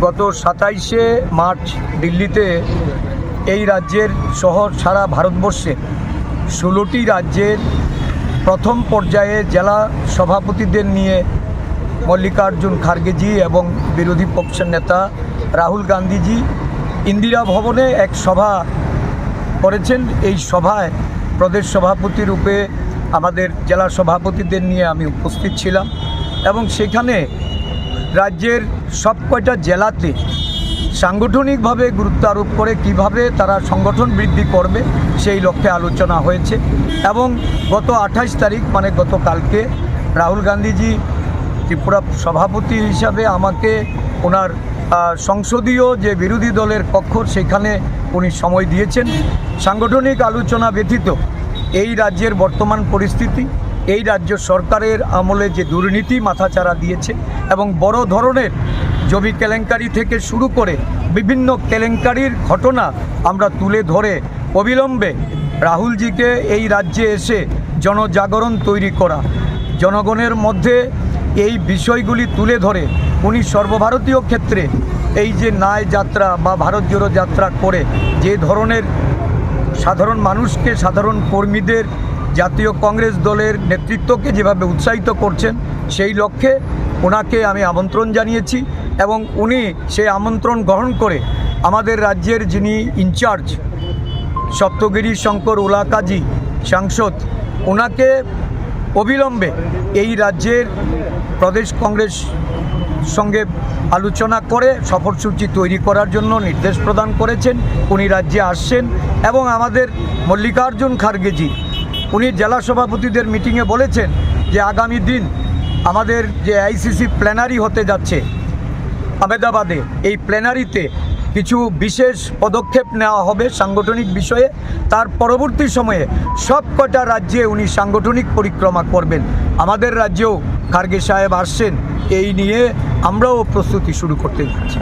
গত সাতাইশে মার্চ দিল্লিতে এই রাজ্যের শহর সারা ভারতবর্ষে ষোলোটি রাজ্যের প্রথম পর্যায়ে জেলা সভাপতিদের নিয়ে মল্লিকার্জুন খার্গেজি এবং বিরোধী পক্ষের নেতা রাহুল গান্ধীজি ইন্দিরা ভবনে এক সভা করেছেন। এই সভায় প্রদেশ সভাপতি রূপে আমাদের জেলা সভাপতিদের নিয়ে আমি উপস্থিত ছিলাম এবং সেখানে রাজ্যের সব কয়টা জেলাতে সাংগঠনিকভাবে গুরুত্ব আরোপ করে কীভাবে তারা সংগঠন বৃদ্ধি করবে সেই লক্ষ্যে আলোচনা হয়েছে। এবং গত আঠাশ তারিখ মানে গতকালকে রাহুল গান্ধীজি ত্রিপুরা সভাপতি হিসাবে আমাকে ওনার সংসদীয় যে বিরোধী দলের কক্ষ সেখানে উনি সময় দিয়েছেন। সাংগঠনিক আলোচনা ব্যতীত এই রাজ্যের বর্তমান পরিস্থিতি, এই রাজ্য সরকারের আমলে যে দুর্নীতি মাথাচাড়া দিয়েছে এবং বড় ধরনের জমি কেলেঙ্কারি থেকে শুরু করে বিভিন্ন কেলেঙ্কারির ঘটনা আমরা তুলে ধরে। অবিলম্বে রাহুলজিকে এই রাজ্যে এসে জনজাগরণ তৈরি করা। জনগণের মধ্যে এই বিষয়গুলি তুলে ধরে উনি সর্বভারতীয় ক্ষেত্রে এই যে ন্যায় যাত্রা বা ভারত জোড়ো যাত্রা করে যে ধরনের সাধারণ মানুষকে, সাধারণ কর্মীদের, জাতীয় কংগ্রেস দলের নেতৃত্বকে যেভাবে উৎসাহিত করছেন, সেই লক্ষ্যে ওনাকে আমি আমন্ত্রণ জানিয়েছি এবং উনি সেই আমন্ত্রণ গ্রহণ করে আমাদের রাজ্যের যিনি ইনচার্জ সপ্তগিরি শঙ্কর উলাকাজি সাংসদ, ওনাকে অবিলম্বে এই রাজ্যের প্রদেশ কংগ্রেস সঙ্গে আলোচনা করে, সফরসূচি তৈরি করার জন্য নির্দেশ প্রদান করেছেন। উনি রাজ্যে আসছেন এবং আমাদের মল্লিকার্জুন খার্গেজি, উনি জেলা সভাপতিদের মিটিংয়ে বলেছেন যে আগামী দিন আমাদের যে আইসিসি প্ল্যানারি হতে যাচ্ছে আহমেদাবাদে এই প্ল্যানারিতে কিছু বিশেষ পদক্ষেপ নেওয়া হবে সাংগঠনিক বিষয়ে। তার পরবর্তী সময়ে সব কটা রাজ্যে উনি সাংগঠনিক পরিক্রমা করবেন। আমাদের রাজ্যেও খার্গে সাহেব আসছেন, এই নিয়ে আমরাও প্রস্তুতি শুরু করতে যাচ্ছি।